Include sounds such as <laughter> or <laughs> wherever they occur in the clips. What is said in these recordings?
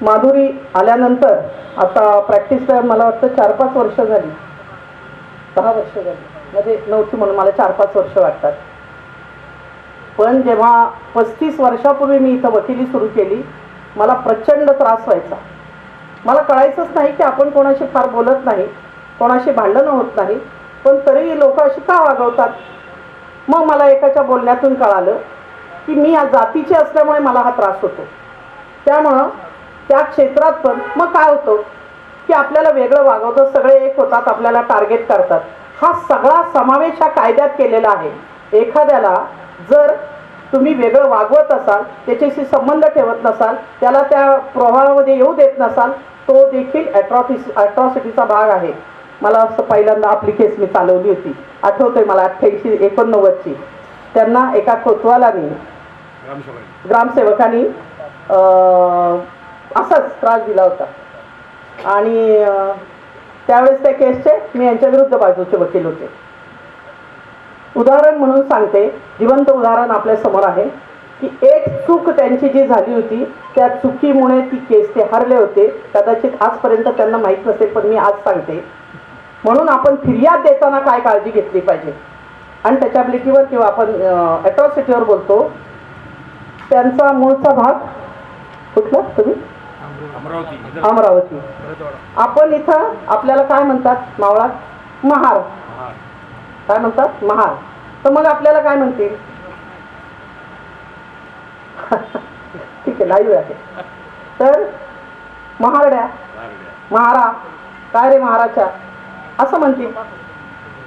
माधुरी आल्यानंतर आता प्रॅक्टिस मला वाटतं चार पाच वर्ष झाली. दहा वर्ष झाली. म्हणजे नव्हती म्हणून मला चार पाच वर्ष वाटतात. पण जेव्हा पस्तीस वर्षापूर्वी मी इथं वकिली सुरू केली मला प्रचंड त्रास व्हायचा. मला कळायचंच नाही की आपण कोणाशी फार बोलत नाही कोणाशी भांडणं होत नाही पण तरीही लोक अशी का वागवतात? मग मला एकाच्या बोलण्यातून कळालं की मी या जातीची असल्यामुळे मला हा त्रास होतो. त्यामुळं त्या क्षेत्रात पण मग काय होतं? की आपल्याला वेगळं वागवतं सगळे एक होतात आपल्याला टार्गेट करतात. हा सगळा समावेश हा कायद्यात केलेला आहे. एखाद्याला जर तुम्ही वेगळं वागवत असाल त्याच्याशी संबंध ठेवत नसाल त्याला त्या प्रभावामध्ये येऊ देत नसाल तो देखील ॲट्रॉफिस ॲट्रॉसिटीचा भाग आहे. मला असं पहिल्यांदा आपली केस मी चालवली होती. आठवतंय मला अठ्ठ्याऐंशी एकोणनव्वदची. त्यांना एका कोतवालाने ग्रामसेवकांनी असाच त्रास दिला होता. आणि त्यावेळेस त्या केसचे मी यांच्या विरुद्ध बाजूचे वकील होते. उदाहरण म्हणून सांगते जिवंत उदाहरण आपल्यासमोर आहे की एक चूक त्यांची जी झाली होती त्या चुकीमुळे ती केस ते हरले होते कदाचित आजपर्यंत त्यांना माहीत नसेल पण मी आज सांगते. म्हणून आपण फिर्याद देताना काय काळजी घेतली पाहिजे? आणि टचॅबिलिटीवर किंवा आपण ॲट्रॉसिटीवर बोलतो त्यांचा मूळचा भाग कुठला? तुम्ही? अमरावती आपण इथं आपल्याला काय म्हणतात? मावळात महार काय म्हणतात? महार तर मग आपल्याला काय म्हणतील? <laughs> ठीक आहे लाईव्ह आहे. तर महारड्या. महारा. काय रे महाराच्या? असं म्हणतील.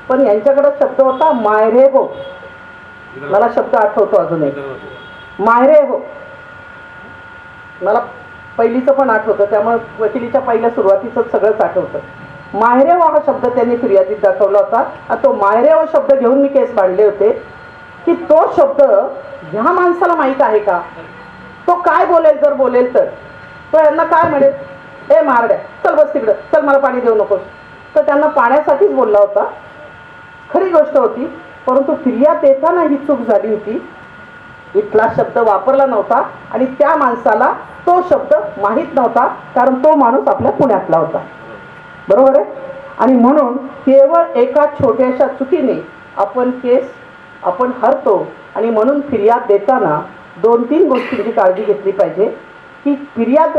पण यांच्याकडे शब्द होता मायरे हो. मला शब्द आठवतो अजून एक मायरे हो. मला पहिलीचं पण आठवतं त्यामुळे वकिलीच्या पहिल्या सुरुवातीचं सगळंच आठवतं माहेरेवा हा शब्द त्यांनी फिर्यादीत दाखवला होता. आणि तो मायरे शब्द घेऊन मी केस मांडले होते. की तो शब्द ह्या माणसाला माहीत आहे का? तो काय बोलेल जर बोलेल तर? तो यांना काय म्हणेल? ए मारड्या चल बस तिकडं चल मला पाणी देऊ नकोस. तर त्यांना पाण्यासाठीच बोलला होता. खरी गोष्ट होती परंतु फिर्याद देताना ही चूक झाली होती. इथला शब्द वापरला नव्हता आणि त्या माणसाला तो शब्द माहीत नव्हता कारण तो माणूस आपल्या पुण्यातला होता. बरोबर आहे? आणि म्हणून केवळ एका छोट्याशा चुकीने आपण केस आपण हरतो आणि म्हणून फिर्याद देताना दोन तीन गोष्टींची काळजी घेतली पाहिजे की फिर्याद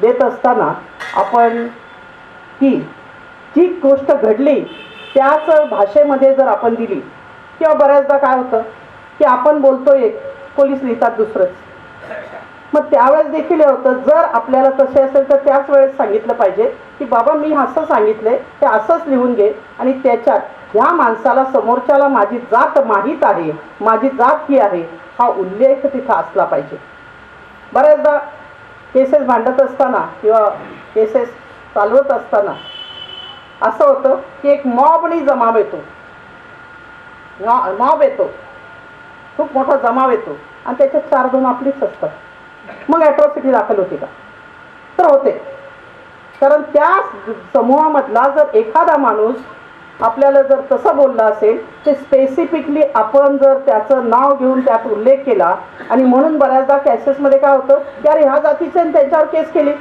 देत असताना आपण की जी गोष्ट घडली त्याच भाषेमध्ये जर आपण दिली किंवा बऱ्याचदा काय होतं की आपण बोलतो एक पोलीस लिहितात दुसरंच. मग त्यावेळेस देखील हे होतं. जर आपल्याला तसे असेल तर त्याच वेळेस सांगितलं पाहिजे की बाबा मी असं सांगितलंय ते असंच लिहून घे आणि त्याच्यात ह्या माणसाला समोरच्याला माझी जात माहीत आहे माझी जात ही आहे हा उल्लेख तिथं असला पाहिजे. बऱ्याचदा केसेस भांडत असताना किंवा केसेस चालवत असताना असं होतं की एक मॉबनी जमाव येतो. मॉब येतो. खूप मोठा जमाव येतो. आणि त्याच्यात चार दोन आपलीच असतात मग ॲट्रॉसिटी दाखल होते का? तर होते. कारण त्या समूहामधला जर एखादा माणूस आपल्याला जर तसं बोलला असेल ते स्पेसिफिकली आपण जर त्याचं नाव घेऊन त्यात उल्लेख केला आणि म्हणून बऱ्याचदा कॅसेसमध्ये काय होतं की अरे ह्या जातीचे त्यांच्यावर केस केली.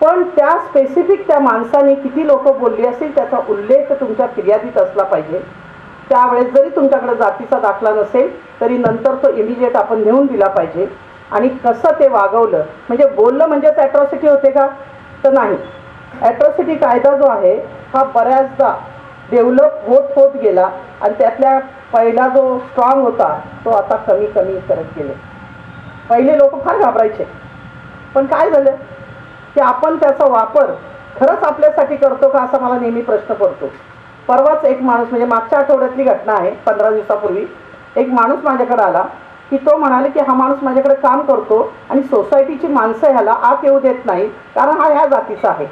पण त्या स्पेसिफिक त्या माणसाने किती लोक बोलली असतील त्याचा उल्लेख तुमच्या फिर्यादीत असला पाहिजे. त्यावेळेस जरी तुमच्याकडे जातीचा दाखला नसेल तरी नंतर तो इमिजिएट आपण नेऊन दिला पाहिजे. आणि कसं ते वागवलं म्हणजे बोललं म्हणजेच ॲट्रॉसिटी होते का? तर नाही. ॲट्रॉसिटी कायदा जो आहे हा बऱ्याचदा डेव्हलप होत होत गेला आणि त्यातल्या पहिला जो स्ट्रॉंग होता तो आता कमी कमी करत गेले. पहिले लोक फार घाबरायचे. पण काय झालं? की आपण त्याचा वापर खरंच आपल्यासाठी करतो का असा मला नेहमी प्रश्न पडतो. परवाच एक माणूस म्हणजे मागच्या आठवड्यातली घटना आहे पंधरा दिवसापूर्वी. एक माणूस माझ्याकडे आला की तो म्हणाले की हा माणूस माझ्याकडे काम करतो आणि सोसायटीची माणसं ह्याला आत येऊ देत नाही कारण हा ह्या जातीचा आहे.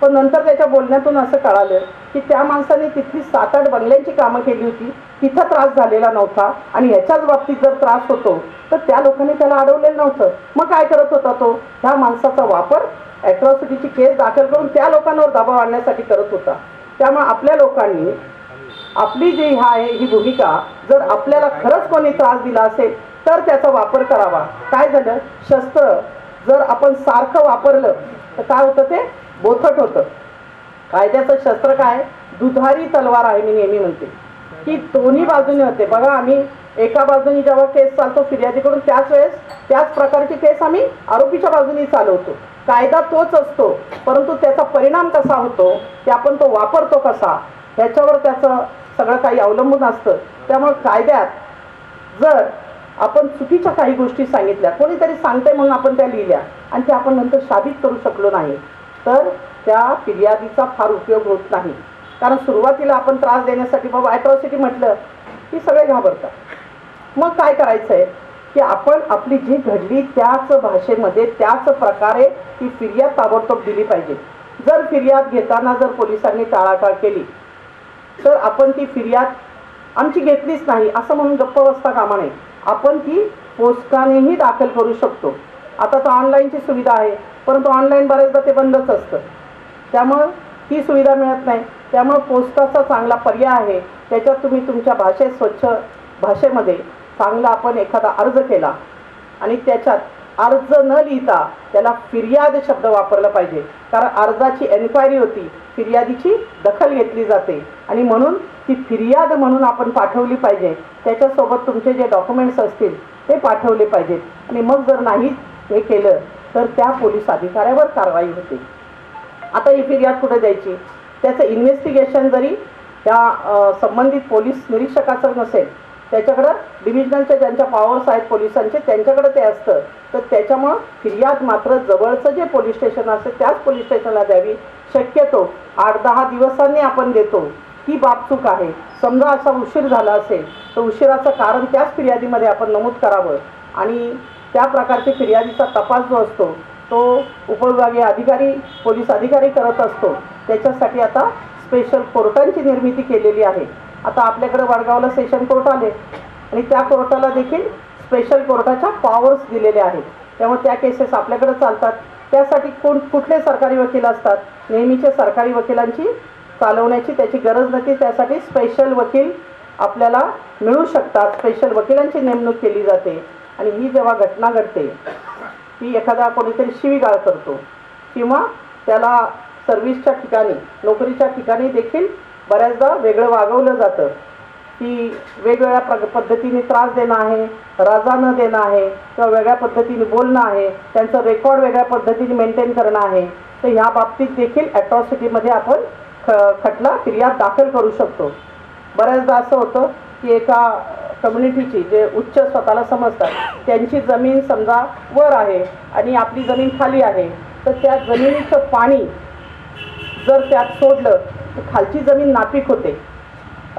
पण नंतर त्याच्या बोलण्यातून असं कळालं की त्या माणसाने तिथली सात आठ बंगल्यांची कामं केली होती तिथं त्रास झालेला नव्हता आणि ह्याच्याच बाबतीत जर त्रास होतो तर त्या लोकांनी त्याला अडवलेलं नव्हतं. मग काय करत होता तो? ह्या माणसाचा वापर ॲट्रॉसिटीची केस दाखल करून त्या लोकांवर दबाव आणण्यासाठी करत होता. त्यामुळे आपल्या लोकांनी आपली जी ह्या आहे ही भूमिका जर आपल्याला खरंच कोणी त्रास दिला असेल तर त्याचा वापर करावा. काय झालं? शस्त्र जर आपण सारखं वापरलं तर काय होतं ते? बोथट होतं. कायद्याचं शस्त्र काय? दुधारी तलवार आहे मी नेहमी म्हणते. की दोन्ही बाजूने होते. बघा आम्ही एका बाजूने जेव्हा केस चालतो फिर्यादीकडून त्याच वेळेस त्याच प्रकारची केस आम्ही आरोपीच्या बाजूने चालवतो. कायदा तोच असतो परंतु त्याचा परिणाम कसा होतो ते आपण तो वापरतो कसा ह्याच्यावर त्याचं सगळं काही अवलंबून असतं. त्यामुळे कायद्यात जर आपण चुकीच्या काही गोष्टी सांगितल्या कोणीतरी सांगते म्हणून आपण त्या लिहिल्या आणि त्या आपण नंतर साबित करू शकलो नाही तर त्या फिर्यादीचा फार उपयोग होत नाही. कारण सुरुवातीला आपण त्रास देण्यासाठी बाबा ॲट्रॉसिटी म्हटलं की सगळे घाबरतात. मग काय करायचं आहे की आपण आपली जी घडली त्याच भाषेमध्ये त्याच प्रकारे ती फिर्याद ताबडतोब दिली पाहिजे. जर फिर्याद घेताना जर पोलिसांनी टाळाटाळ केली तर आपण ती फिर्याद आमची घेतलीच नाही असं म्हणून गप्प बसता कामा नये. आपण ती पोस्टानेही दाखल करू शकतो. आता तर ऑनलाईनची सुविधा आहे परंतु ऑनलाईन बऱ्याचदा ते बंदच असतं. त्यामुळं ती सुविधा मिळत नाही. त्यामुळं पोस्टाचा चांगला पर्याय आहे. त्याच्यात तुम्ही तुमच्या भाषेत स्वच्छ भाषेमध्ये चांगला आपण एखादा अर्ज केला आणि त्याच्यात अर्ज न लिहिता त्याला फिर्याद शब्द वापरला पाहिजे. कारण अर्जाची एन्क्वायरी होती फिर्यादीची दखल घेतली जाते. आणि म्हणून ती फिर्याद म्हणून आपण पाठवली पाहिजे. त्याच्यासोबत तुमचे जे डॉक्युमेंट्स असतील ते पाठवले पाहिजेत. आणि मग जर नाही हे केलं तर त्या पोलीस अधिकाऱ्यावर कारवाई होते. आता ही फिर्याद कुठे द्यायची? त्याचं इन्व्हेस्टिगेशन जरी त्या संबंधित पोलीस निरीक्षकाचं नसेल त्याच्याकडं डिव्हिजनलच्या ज्यांच्या पॉवर्स आहेत पोलिसांचे त्यांच्याकडे ते असतं. तर त्याच्यामुळं फिर्याद मात्र जवळचं जे पोलीस स्टेशन असतं त्याच पोलीस स्टेशनला द्यावी. शक्यतो आठ दहा दिवसांनी आपण देतो. ही बाबचूक आहे. समजा असा उशीर झाला असेल तर उशिराचं कारण त्याच फिर्यादीमध्ये आपण नमूद करावं. आणि त्या प्रकारचे फिर्यादीचा तपास जो असतो तो उपविभागीय अधिकारी पोलीस अधिकारी करत असतो. त्याच्यासाठी आता स्पेशल कोर्टांची निर्मिती केलेली आहे. आता आपल्याकडे वडगावला सेशन कोर्ट आले आणि त्या कोर्टाला देखील स्पेशल कोर्टाच्या पॉवर्स दिलेले आहेत. त्यामुळे त्या केसेस आपल्याकडे चालतात. त्यासाठी कोण कुठले सरकारी वकील असतात? नेहमीचे सरकारी वकिलांची चालवण्याची त्याची गरज नसते. त्यासाठी स्पेशल वकील आपल्याला मिळू शकतात. स्पेशल वकिलांची नेमणूक केली जाते. आणि ही जेव्हा घटना घडते ती एखादा कोणीतरी शिवीगाळ करतो. किंवा त्याला सर्व्हिसच्या ठिकाणी नोकरीच्या ठिकाणी देखील बऱ्याचदा वेगळं वागवलं जातं. की वेगवेगळ्या प्र पद्धतीने त्रास देणं आहे रजा न देणं आहे किंवा वेगळ्या पद्धतीने बोलणं आहे त्यांचं रेकॉर्ड वेगळ्या पद्धतीने मेंटेन करणं आहे तर ह्या बाबतीत देखील ॲट्रॉसिटीमध्ये आपण ख खटला फिर्याद दाखल करू शकतो. बऱ्याचदा असं होतं की एका कम्युनिटीची जे उच्च स्वतःला समजतात त्यांची जमीन समजा वर आहे आणि आपली जमीन खाली आहे तर त्या जमिनीचं पाणी जर त्यात सोडलं खालची जमीन नापीक होते.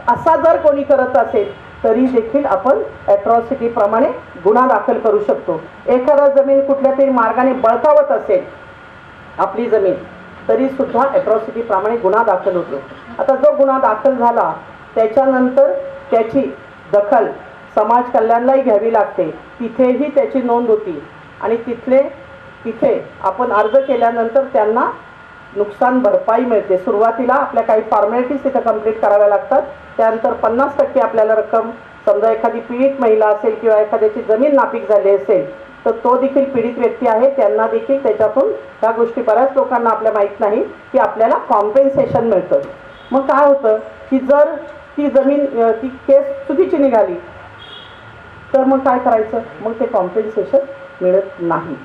असा जर कोणी करत असेल तरी देखील आपण ॲट्रॉसिटीप्रमाणे गुन्हा दाखल करू शकतो. एखादा जमीन कुठल्या तरी मार्गाने बळकावत असेल आपली जमीन तरी सुद्धा ॲट्रॉसिटीप्रमाणे गुन्हा दाखल होतो. आता जो गुन्हा दाखल झाला त्याच्यानंतर त्याची दखल समाज कल्याणलाही घ्यावी लागते. तिथेही त्याची नोंद होती. आणि तिथले तिथे आपण अर्ज केल्यानंतर त्यांना नुकसान भरपाई मिळते. सुरुवातीला आपल्या काही फॉर्मॅलिटीज तिथं कंप्लीट कराव्या लागतात. त्यानंतर पन्नास टक्के आपल्याला रक्कम समजा एखादी पीडित महिला असेल किंवा एखाद्याची जमीन नापीक झाली असेल तर तो देखील पीडित व्यक्ती आहे. त्यांना देखील त्याच्यातून ह्या गोष्टी बऱ्याच लोकांना आपल्या माहीत नाही की आपल्याला कॉम्पेन्सेशन मिळतं. मग काय होतं की जर ती जमीन ती केस चुकीची निघाली तर मग काय करायचं? मग ते कॉम्पेन्सेशन मिळत नाही.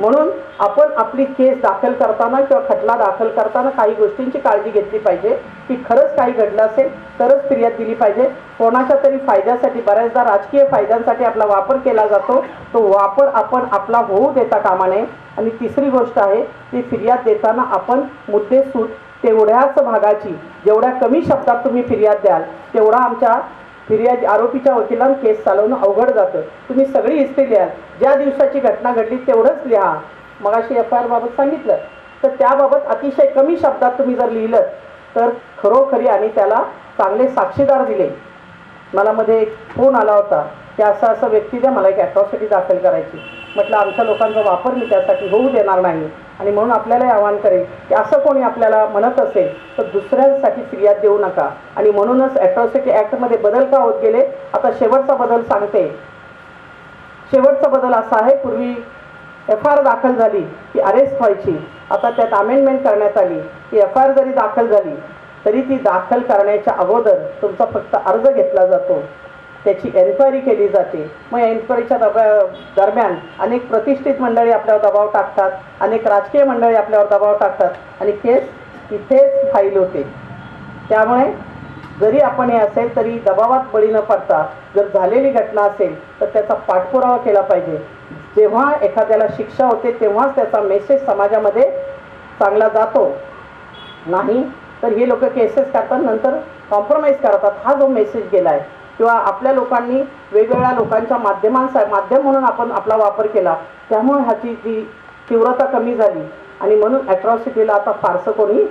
म्हणून आपण आपली केस दाखल करताना किंवा खटला दाखल करताना काही गोष्टींची काळजी घेतली पाहिजे. की खरंच काही घडलं असेल तरच फिर्याद दिली पाहिजे. कोणाच्या तरी फायद्यासाठी बऱ्याचदा राजकीय फायद्यांसाठी आपला वापर केला जातो. तो वापर आपण आपला होऊ देता कामा नये. आणि तिसरी गोष्ट आहे ती फिर्याद देताना आपण मुद्देसूद तेवढ्याच भागाची जेवढ्या कमी शब्दात तुम्ही फिर्याद द्याल तेवढा आमच्या फिर्याद आरोपीच्या वकिलांना केस चालवणं अवघड जातं. तुम्ही सगळी हिस्ट्री लिहा. ज्या दिवसाची घटना घडली तेवढंच लिहा. मगाशी एफ आय आरबाबत सांगितलं. तर त्याबाबत अतिशय कमी शब्दात तुम्ही जर लिहिलं तर खरोखरी आणि त्याला चांगले साक्षीदार दिले. मला मध्ये एक फोन आला होता. की असं असं व्यक्ती द्या मला एक ॲट्रॉसिटी दाखल करायची. म्हटलं आमच्या लोकांचा वापर मी त्यासाठी होऊ देणार नाही. आणि म्हणून आपल्यालाही आवाहन करेल की असं कोणी आपल्याला म्हणत असेल तर दुसऱ्यांसाठी फिर्याद देऊ नका. आणि म्हणूनच ॲट्रॉसिटी ॲक्टमध्ये बदल का होत गेले? आता शेवटचा बदल सांगते. शेवटचा बदल असा आहे पूर्वी एफ आय आर दाखल झाली की अरेस्ट व्हायची. आता त्यात अमेंडमेंट करण्यात आली की एफ आय आर जरी दाखल झाली तरी ती दाखल करण्याच्या अगोदर तुमचा फक्त अर्ज घेतला जातो. त्याची एन्क्वायरी केली जाते. मग एन्क्वायरीच्या दबा दरम्यान अनेक प्रतिष्ठित मंडळी आपल्यावर दबाव टाकतात. अनेक राजकीय मंडळी आपल्यावर दबाव टाकतात. आणि केस तिथेच फाईल होते. त्यामुळे जरी आपण हे असेल तरी दबावात बळी न पडता जर झालेली घटना असेल तर त्याचा पाठपुरावा केला पाहिजे. जेव्हा एखाद्याला शिक्षा होते तेव्हाच त्याचा मेसेज समाजामध्ये चांगला जातो. नाही तर हे लोक केसेस करतात नंतर कॉम्प्रोमाइज करतात. हा जो मेसेज गेला आहे किंवा आपल्या लोकांनी वेगवेगळ्या लोकांच्या माध्यमांचा माध्यम म्हणून आपण आपला वापर केला त्यामुळे ह्याची जी तीव्रता कमी झाली. आणि म्हणून ॲट्रॉसिटीला आता फारसं कोणी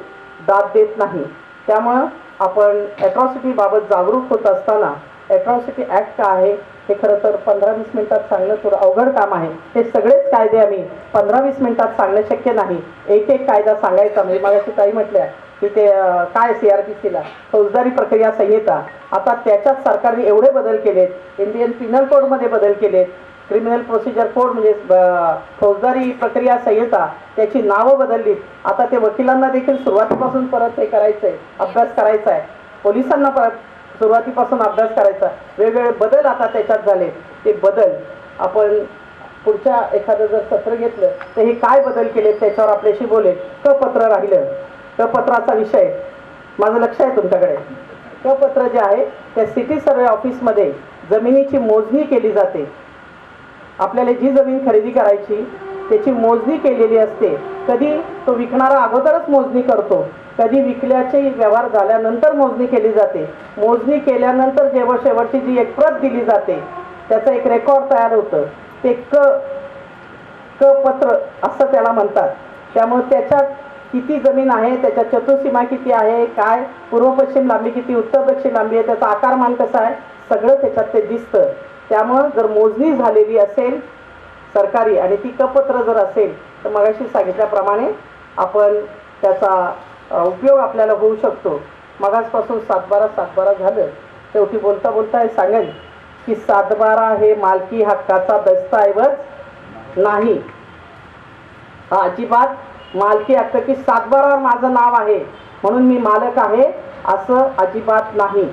दाद देत नाही. त्यामुळं आपण ॲट्रॉसिटीबाबत जागरूक होत असताना ॲट्रॉसिटी ॲक्ट काय आहे हे खरं तर पंधरा वीस मिनटात सांगणं थोडं अवघड काम आहे. हे सगळेच कायदे आम्ही पंधरा वीस मिनटात सांगणं शक्य नाही. एक एक कायदा सांगायचा. म्हणजे मला ताई म्हटल्या तिथे काय सी आर पी सीला फौजदारी प्रक्रिया संहिता. आता त्याच्यात सरकारने एवढे बदल केलेत. इंडियन पिनल कोडमध्ये बदल केलेत. क्रिमिनल प्रोसिजर कोड म्हणजे फौजदारी प्रक्रिया संहिता त्याची नावं बदलली आता ते वकिलांना देखील सुरुवातीपासून परत हे करायचं आहे अभ्यास करायचा आहे पोलिसांना परत सुरुवातीपासून अभ्यास करायचा. वेगवेगळे बदल आता त्याच्यात झाले ते बदल आपण पुढच्या एखादं जर सत्र घेतलं तर हे काय बदल केले त्याच्यावर आपल्याशी बोलेल. क पत्र राहिलं? पत्राचा विषय. माझं लक्ष आहे तुमच्याकडे. क पत्र जे आहे त्या सिटी सर्वे ऑफिसमध्ये जमिनीची मोजणी केली जाते. आपल्याला जी जमीन खरेदी करायची त्याची मोजणी केलेली असते. कधी तो विकणारा अगोदरच मोजणी करतो. कधी विकल्याचे व्यवहार झाल्यानंतर मोजणी केली जाते. मोजणी केल्यानंतर जेव्हा शेवटची जी एक प्रत दिली जाते त्याचं एक रेकॉर्ड तयार होतं. ते क क पत्र असं त्याला म्हणतात. त्यामुळे त्याच्यात किती जमीन आहे त्याच्या चतुर्सीमा किती आहे काय पूर्व पश्चिम लांबी किती उत्तर दक्षिण लांबी आहे त्याचा आकारमान कसा आहे सगळं त्याच्यात ते दिसतं. त्यामुळं जर मोजणी झालेली असेल सरकारी आणि ती कपत्र जर असेल तर मगाशी सांगितल्याप्रमाणे आपण त्याचा उपयोग आपल्याला होऊ शकतो. मगासपासून सातबारा सातबारा झालं. शेवटी बोलता बोलता हे सांगेल की सातबारा हे मालकी हक्काचा दस्तऐवज नाही. हा अजिबात मालकी हक्क की सातबारावर माझं नाव आहे म्हणून मी मालक आहे असं अजिबात नाही.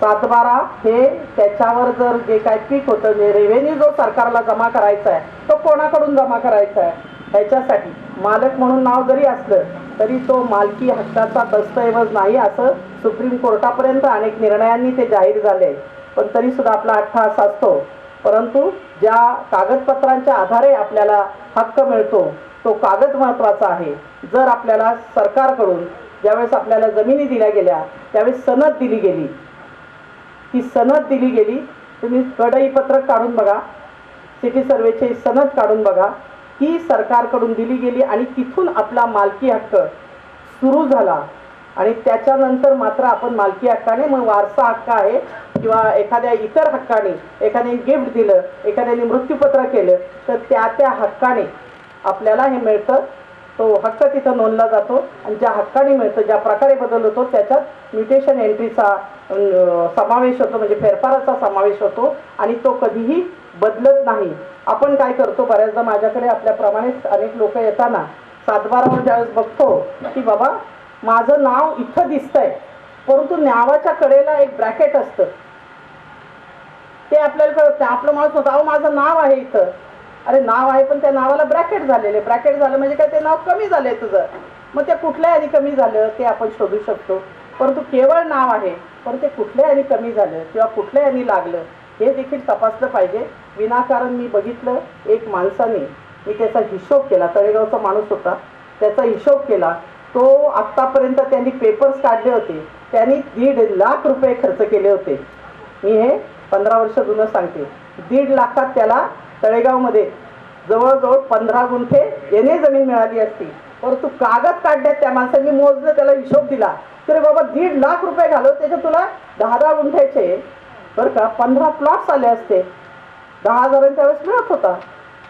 सातबारा हे त्याच्यावर जर जे काय पीक होतं जे रेव्हेन्यू जो सरकारला जमा करायचा आहे तो कोणाकडून जमा करायचा आहे ह्याच्यासाठी. मालक म्हणून नाव जरी असलं तरी तो मालकी हक्काचा दस्तऐवज नाही असं सुप्रीम कोर्टापर्यंत अनेक निर्णयांनी ते जाहीर झाले पण तरी सुद्धा आपला हट्ट असा असतो. परंतु ज्या कागदपत्रांच्या आधारे आपल्याला हक्क मिळतो तो कागद महत्त्वाचा आहे. जर आपल्याला सरकारकडून ज्यावेळेस आपल्याला जमिनी दिल्या गेल्या त्यावेळेस सनद दिली गेली. ही सनद दिली गेली तुम्ही कडई पत्रक काढून बघा. सिटी सर्वेची सनद काढून बघा. ही सरकारकडून दिली गेली आणि तिथून आपला मालकी हक्क सुरू झाला. आणि त्याच्यानंतर मात्र आपण मालकी हक्काने मग वारसा हक्क आहे किंवा एखाद्या इतर हक्काने एखाद्याने गिफ्ट दिलं एखाद्याने मृत्यूपत्र केलं तर त्या त्या हक्काने आपल्याला हे मिळतं. तो हक्क तिथं नोंदला जातो आणि ज्या हक्काने मिळतं ज्या प्रकारे बदल होतो त्याच्यात म्युटेशन एंट्रीचा समावेश होतो म्हणजे फेरफाराचा समावेश होतो आणि तो कधीही बदलत नाही. आपण काय करतो बऱ्याचदा माझ्याकडे आपल्याप्रमाणेच अनेक लोक येताना सातबारावर ज्यावेळेस बघतो की बाबा माझं नाव इथं दिसतंय परंतु नावाच्या कडेला एक ब्रॅकेट असतं. ते आपल्याला कळत नाही. आपलं माणूस म्हणतो अहो माझं नाव आहे इथं. अरे नाव आहे पण त्या नावाला ब्रॅकेट झालेले ब्रॅकेट झालं म्हणजे काय ते नाव कमी झालंय तुझं. मग ते कुठल्या यादी कमी झालं ते आपण शोधू शकतो. परंतु केवळ नाव आहे पण ते कुठल्या यादी कमी झालं किंवा कुठल्या यादी लागलं हे देखील तपासलं पाहिजे. विनाकारण मी बघितलं एक माणसाने मी त्याचा हिशोब केला. तळेगावचा माणूस होता. त्याचा हिशोब केला. तो आत्तापर्यंत त्यांनी पेपर्स काढले होते. त्यांनी दीड लाख रुपये खर्च केले होते. मी हे पंधरा वर्ष जुनं सांगते. दीड लाखात त्याला तळेगावमध्ये जवळजवळ पंधरा गुंठे येणे जमीन मिळाली असती. परंतु कागद काढण्यात त्या माणसांनी मोजलं त्याला हिशोब दिला. तर बाबा दीड लाख रुपये घालव त्याच्यात तुला? दहा दहा गुंठ्याचे. बरं का पंधरा प्लॉट्स आले असते. दहा हजारांच्या वेळेस मिळत होता.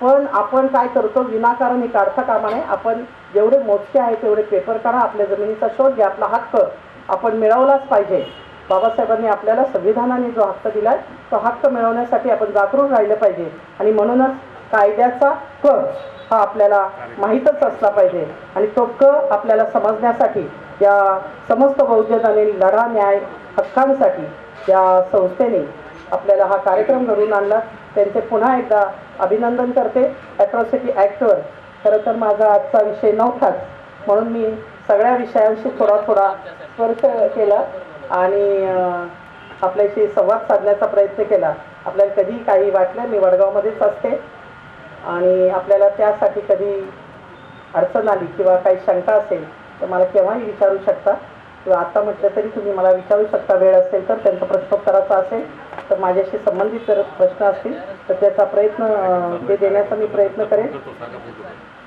पण आपण काय करतो? विनाकारण हे काढता कामा नये आपण जेवढे मोजके आहे तेवढे पेपर काढा आपल्या जमिनीचा शोध घ्या आपला हक्क आपण मिळवलाच पाहिजे. बाबासाहेबांनी आपल्याला संविधानाने जो हक्क दिला तो हक्क मिळवण्यासाठी आपण जागरूक राहिलं पाहिजे. आणि म्हणूनच कायद्याचा क हा आपल्याला माहीतच असला पाहिजे. आणि तो क आपल्याला समजण्यासाठी या समस्त बहुजनाने लढा न्याय हक्कांसाठी या संस्थेने आपल्याला हा कार्यक्रम घडवून आणला. त्यांचे पुन्हा एकदा अभिनंदन करते. ॲट्रॉसिटी ॲक्टवर खरं तर माझा आजचा विषय नव्हताच. म्हणून मी सगळ्या विषयांशी थोडा थोडा स्पर्श केला. आणि आपल्याशी संवाद साधण्याचा प्रयत्न केला. आपल्याला कधी काही वाटलं मी वडगावमध्येच असते. आणि आपल्याला त्यासाठी कधी अडचण आली किंवा काही शंका असेल तर मला केव्हाही विचारू शकता. किंवा आत्ता म्हटलं तरी तुम्ही मला विचारू शकता वेळ असेल तर त्यांचा प्रश्नोत्तराचा असेल तर माझ्याशी संबंधित जर प्रश्न असतील तर त्याचा प्रयत्न ते देण्याचा मी प्रयत्न करेन.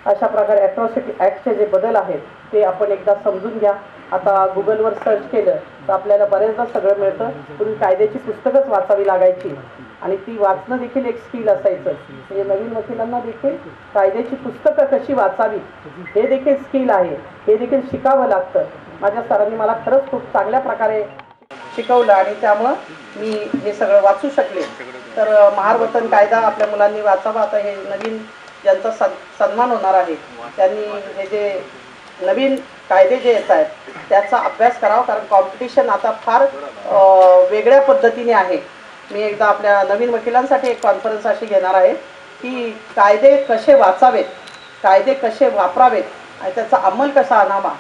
अशा प्रकारे ॲट्रॉसिटी ॲक्टचे जे बदल आहेत ते आपण एकदा समजून घ्या. आता गुगलवर सर्च केलं तर आपल्याला बरेचदा सगळं मिळतं. पूर्वी कायद्याची पुस्तकच वाचावी लागायची. आणि ती वाचणं देखील एक स्किल असायचं. म्हणजे नवीन वकिलांना देखील कायद्याची पुस्तकं कशी वाचावी हे देखील स्किल आहे. हे देखील शिकावं लागतं. माझ्या सरांनी मला खरंच खूप चांगल्या प्रकारे शिकवलं आणि त्यामुळं मी हे सगळं वाचू शकले. तर महारवतन कायदा आपल्या मुलांनी वाचावा. आता हे नवीन ज्यांचा सन्मान होणार आहे त्यांनी हे जे नवीन कायदे जे येत आहेत त्याचा अभ्यास करावा कारण कॉम्पिटिशन आता फार वेगळ्या पद्धतीने आहे. मी एकदा आपल्या नवीन वकिलांसाठी एक कॉन्फरन्स अशी घेणार आहे की कायदे कसे वाचावेत कायदे कसे वापरावेत आणि त्याचा अंमल कसा आणावा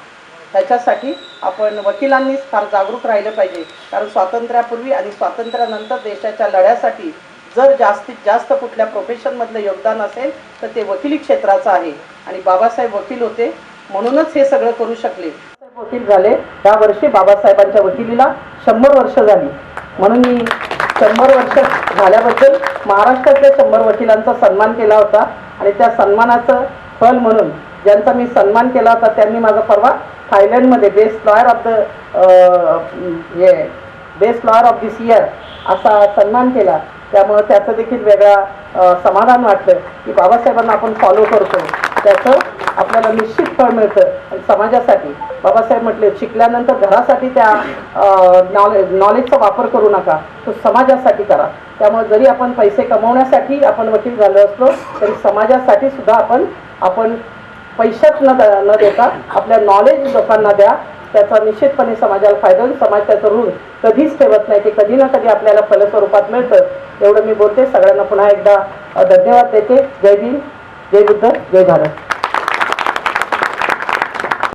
त्याच्यासाठी आपण वकिलांनीच फार जागरूक राहिलं पाहिजे. कारण स्वातंत्र्यापूर्वी आणि स्वातंत्र्यानंतर देशाच्या लढ्यासाठी जर जास्तीत जास्त कुठल्या प्रोफेशनमधलं योगदान असेल तर ते वकिली क्षेत्राचं आहे. आणि बाबासाहेब वकील होते म्हणूनच हे सगळं करू शकले. वकील झाले. या वर्षी बाबासाहेबांच्या वकिलीला शंभर वर्ष झाली. म्हणून मी शंभर वर्ष झाल्याबद्दल महाराष्ट्रातल्या शंभर वकिलांचा सन्मान केला होता. आणि त्या सन्मानाचं फल म्हणून ज्यांचा मी सन्मान केला होता त्यांनी माझा परवा थायलंडमध्ये बेस्ट लॉयर ऑफ द हे best lawyer of this year असा सन्मान केला. त्यामुळं त्याचं देखील वेगळा समाधान वाटलं की बाबासाहेबांना आपण फॉलो करतो त्याचं आपल्याला निश्चित फळ मिळतं समाजासाठी बाबासाहेब म्हटले शिकल्यानंतर घरासाठी त्या नॉलेज नॉलेजचा वापर करू नका. तो समाजासाठी करा. त्यामुळे जरी आपण पैसे कमवण्यासाठी आपण वकील झालो असलो तरी समाजासाठी सुद्धा आपण आपण पैशात न द- न देता आपल्या नॉलेज लोकांना द्या त्याचा निश्चितपणे समाजाला फायदा होईल. समाज त्याचं ऋण कधीच ठेवत नाही ते कधी ना कधी आपल्याला फलस्वरूपात मिळतं. एवढं मी बोलते. सगळ्यांना पुन्हा एकदा धन्यवाद देते. जय भीम जय बुद्ध जय भारत.